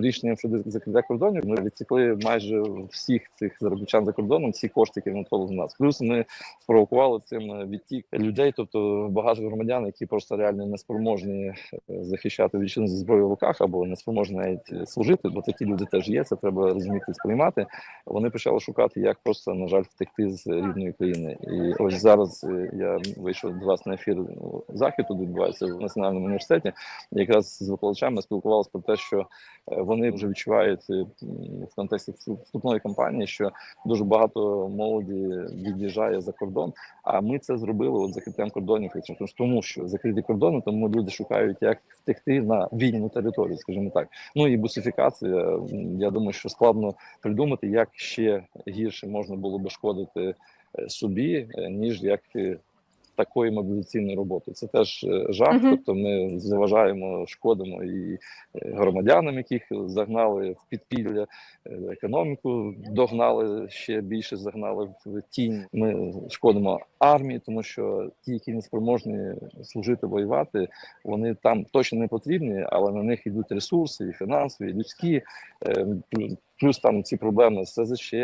Рішенням щодо закриття кордонів ми відсікли майже всіх цих заробітчан за кордоном, всі кошти, які надходили до нас. Плюс ми спровокували цим відтік людей, тобто багато громадян, які просто реально не спроможні е, захищати вітчизну зі зброєю в руках або не спроможні навіть служити, бо такі люди теж є. Це треба розуміти сприймати. Вони почали шукати, як просто на жаль втекти з рідної країни. І ось зараз е, я вийшов до вас на ефір ну, захід тут відбувається в національному університеті. Якраз з викладачами спілкувалися про те, що е, вони вже відчувають е, в контексті вступної кампанії, що дуже багато молоді від'їжджає за кордон. А ми це зробили от закриттям кордонів, тому що закриті кордони, тому люди шукають, як втекти на вільну територію, скажімо так. Ну і бусифікація. Я думаю, що складно придумати, як ще гірше можна було би шкодити е, собі, е, ніж як такої мобілізаційної роботи. Це теж е, жах. Мгм. Тобто ми заважаємо, шкодимо і е, громадянам, яких загнали в підпілля, е, економіку догнали ще більше, загнали в тінь. Ми шкодимо армії, тому що ті, які не спроможні служити, воювати, вони там точно не потрібні, але на них йдуть ресурси, і фінансові, і людські. Плю- Плюс там ці проблеми з СЗЧ,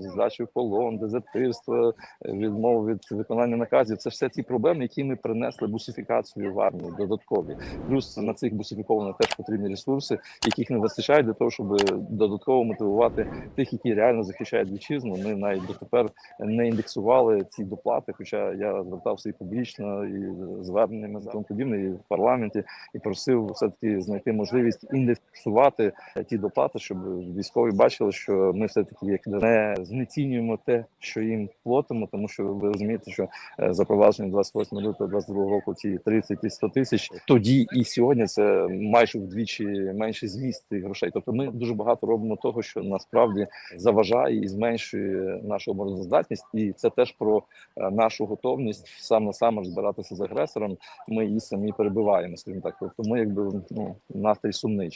здачі в полон, дезертирство, відмова від виконання наказів. Це все ці проблеми, які ми принесли бусифікацію в армію додаткові. Плюс на цих бусифікованих теж потрібні ресурси, яких не вистачає для того, щоб додатково мотивувати тих, які реально захищають вітчизну. Ми навіть дотепер не індексували ці доплати. Хоча я звертався і публічно, і зверненнями тому подібне, і в парламенті, і просив все таки знайти можливість індексувати ті доплати, щоб військові бачили, що ми все таки як не знецінюємо те, що їм платимо, тому що ви розумієте, що е, запровадження 28 лютого 22 року ці 30 і 100 тисяч тоді і сьогодні це майже вдвічі менше зміст грошей. Тобто ми дуже багато робимо того, що насправді заважає і зменшує нашу обороноздатність, і це теж про е, нашу готовність сам на сам розбиратися з агресором. Ми її самі перебиваємо, скажімо так. Тобто ми якби ну настрій сумний